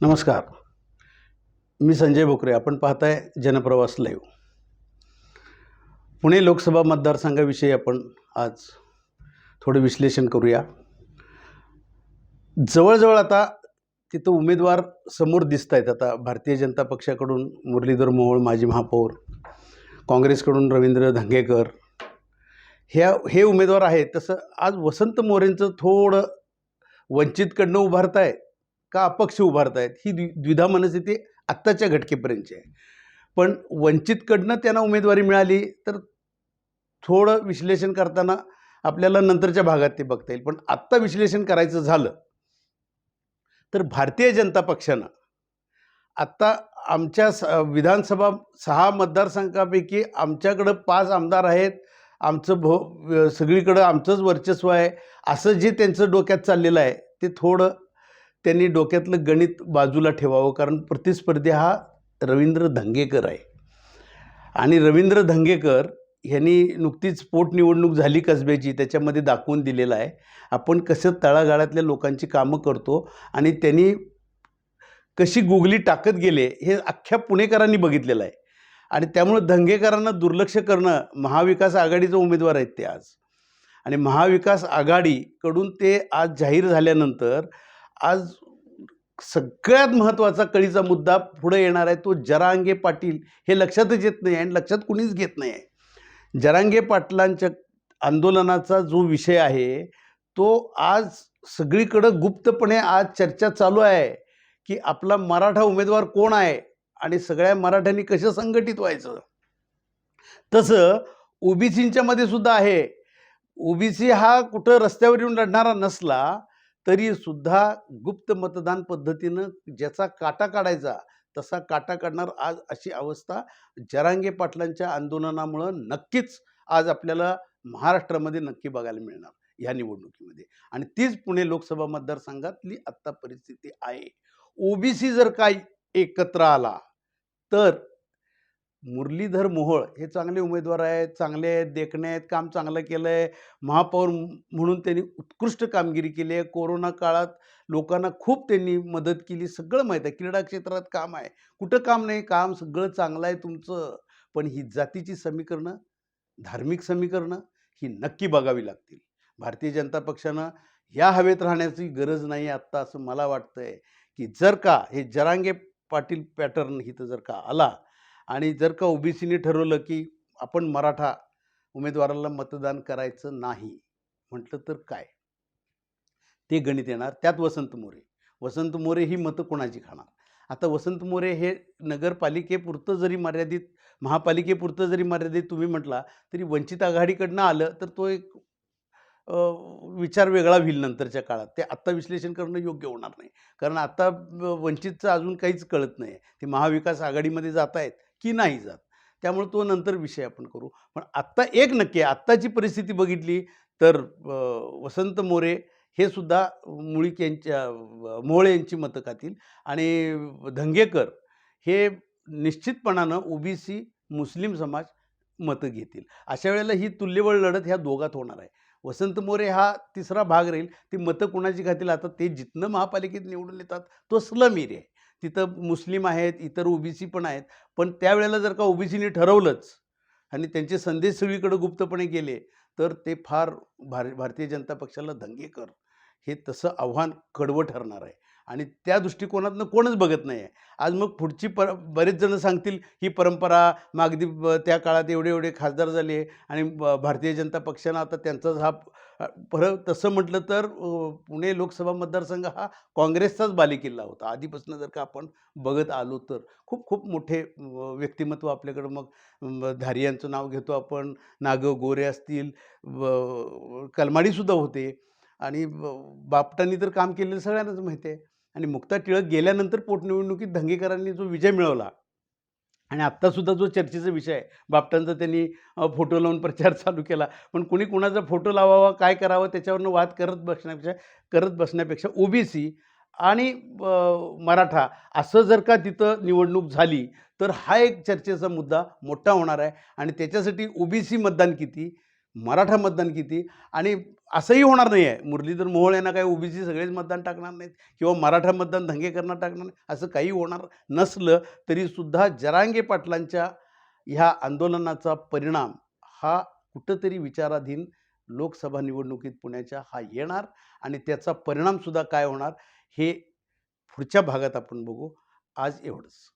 नमस्कार. मी संजय भोकरे. आपण पाहताय जनप्रवास लाईव्ह पुणे लोकसभा मतदारसंघाविषयी आपण आज थोडं विश्लेषण करूया. जवळजवळ आता तिथं उमेदवार समोर दिसत आहेत आता भारतीय जनता पक्षाकडून मुरलीधर मोहोळ माजी महापौर काँग्रेसकडून रवींद्र धंगेकर ह्या हे उमेदवार आहेत. तसं आज वसंत मोरेंचं थोडं वंचितकडनं उभारताय का अपक्ष उभारतायत? ही द्वि द्विधा मनस्थिती आत्ताच्या घटकेपर्यंतची आहे. पण वंचितकडनं त्यांना उमेदवारी मिळाली तर थोडं विश्लेषण करताना आपल्याला नंतरच्या भागात ते बघता येईल. पण आत्ता विश्लेषण करायचं झालं तर भारतीय जनता पक्षानं आत्ता आमच्या स विधानसभा सहा मतदारसंघापैकी आमच्याकडं पाच आमदार आहेत. आमचं भो सगळीकडं आमचंच वर्चस्व आहे. असं जे त्यांचं डोक्यात चाललेलं आहे ते थोडं त्यांनी डोक्यातलं गणित बाजूला ठेवावं कारण प्रतिस्पर्धी हा रवींद्र धंगेकर आहे. आणि रवींद्र धंगेकर ह्यांनी नुकतीच पोटनिवडणूक झाली कसब्याची त्याच्यामध्ये दाखवून दिलेलं आहे. आपण कसं तळागाळातल्या लोकांची कामं करतो आणि त्यांनी कशी गुगली टाकत गेले हे अख्ख्या पुणेकरांनी बघितलेलं आहे. आणि त्यामुळं धंगेकरांना दुर्लक्ष करणं महाविकास आघाडीचे उमेदवार आहेत ते आज. आणि महाविकास आघाडीकडून ते आज जाहीर झाल्यानंतर आज सगळ्यात महत्त्वाचा कळीचा मुद्दा पुढे येणार आहे तो जरांगे पाटील हे लक्षातच येत नाही आणि लक्षात कुणीच घेत नाही आहे. जरांगे पाटलांच्या आंदोलनाचा जो विषय आहे तो आज सगळीकडं गुप्तपणे आज चर्चा चालू आहे की आपला मराठा उमेदवार कोण आहे आणि सगळ्या मराठ्यांनी कसं संघटित व्हायचं. तसं ओबीसींच्यामध्ये सुद्धा आहे. ओबीसी हा कुठं रस्त्यावर येऊन लढणारा नसला तरी सुद्धा गुप्त मतदान पद्धतीनं ज्याचा काटा काढायचा तसा काटा काढणार आज अशी अवस्था जरांगे पाटलांच्या आंदोलनामुळं नक्कीच आज आपल्याला महाराष्ट्रामध्ये नक्की बघायला मिळणार ह्या निवडणुकीमध्ये. आणि तीच पुणे लोकसभा मतदारसंघातली आत्ता परिस्थिती आहे. ओबीसी जर काही एकत्र आला तर मुरलीधर मोहोळ हे चांगले उमेदवार आहेत चांगले आहेत देखणे आहेत काम चांगलं केलं आहे महापौर म्हणून त्यांनी उत्कृष्ट कामगिरी केली आहे. कोरोना काळात लोकांना खूप त्यांनी मदत केली. सगळं माहीत आहे. क्रीडा क्षेत्रात काम आहे. कुठं काम नाही काम सगळं चांगलं आहे तुमचं. पण ही जातीची समीकरणं धार्मिक समीकरणं ही नक्की बघावी लागतील. भारतीय जनता पक्षानं ह्या हवेत राहण्याची गरज नाही आत्ता असं मला वाटतं आहे की जर का हे जरांगे पाटील पॅटर्न इथं जर का आला आणि जर का ओबीसीने ठरवलं की आपण मराठा उमेदवाराला मतदान करायचं नाही म्हटलं तर काय? ते गणित येणार. त्यात वसंत मोरे. वसंत मोरे ही मतं कोणाची खाणार? आता वसंत मोरे हे नगरपालिकेपुरतं जरी मर्यादित महापालिकेपुरतं जरी मर्यादित तुम्ही म्हटला तरी वंचित आघाडीकडनं आलं तर तो एक विचार वेगळा होईल नंतरच्या काळात. ते आत्ता विश्लेषण करणं योग्य होणार नाही. कारण आता वंचितचं अजून काहीच कळत नाही ते महाविकास आघाडीमध्ये जात आहेत की नाही जात. त्यामुळे तो नंतर विषय आपण करू. पण आत्ता एक नक्की आहे. आत्ताची परिस्थिती बघितली तर वसंत मोरे हे सुद्धा मुळीक यांच्या मोळे यांची मतं खातील. आणि धंगेकर हे निश्चितपणानं ओबीसी मुस्लिम समाज मतं घेतील. अशा वेळेला ही तुल्यबळ लढत ह्या दोघात होणार आहे. वसंत मोरे हा तिसरा भाग राहील. ती मतं कोणाची खातील? आता ते जिथनं महापालिकेत निवडून येतात तो स्लम एरिया आहे. तिथं मुस्लिम आहेत इतर ओबीसी पण आहेत. पण त्यावेळेला जर का ओबीसीने ठरवलंच आणि त्यांचे संदेश सगळीकडे गुप्तपणे गेले तर ते फार भार भारतीय जनता पक्षाला दंगेकर. हे तसं आव्हान कडवं ठरणार आहे. आणि त्या दृष्टिकोनातनं कोणच बघत नाही आहे आज मग पुढची पर बरेच जणं सांगतील ही परंपरा मागदी त्या काळात एवढे एवढे खासदार झाले आणि ब- भारतीय जनता पक्षानं आता त्यांचाच हा परत तसं म्हटलं तर पुणे लोकसभा मतदारसंघ हा काँग्रेसचाच बालेकिल्ला होता. आधीपासून जर का आपण बघत आलो तर. खूप खूप मोठे व्यक्तिमत्व आपल्याकडं मग धारियांचं नाव घेतो आपण. नाग गोरे असतील कलमाडीसुद्धा होते. आणि बापटांनी तर काम केलेलं सगळ्यांनाच माहिती आहे. आणि मुक्ता टिळक गेल्यानंतर पोटनिवडणुकीत धंगेकरांनी जो विजय मिळवला आणि आत्तासुद्धा जो चर्चेचा विषय आहे बापटांचा त्यांनी फोटो लावून प्रचार चालू केला. पण कुणी कुणाचा फोटो लावावा काय करावं त्याच्यावरनं वाद करत बसण्यापेक्षा करत बसण्यापेक्षा ओबीसी आणि मराठा असं जर का तिथं निवडणूक झाली तर हा एक चर्चेचा मुद्दा मोठा होणार आहे. आणि त्याच्यासाठी ओबीसी मतदान किती? मराठा मतदान किती? आणि असंही होणार नाही आहे मुरलीधर मोहोळ यांना काय ओबीसी सगळेच मतदान टाकणार नाहीत किंवा मराठा मतदान धंगेकरना टाकणार नाही असं काही होणार नसलं तरीसुद्धा जरांगे पाटलांच्या ह्या आंदोलनाचा परिणाम हा कुठंतरी विचाराधीन लोकसभा निवडणुकीत पुण्याच्या हा येणार आणि त्याचा परिणामसुद्धा काय होणार हे पुढच्या भागात आपण बघू. आज एवढंच.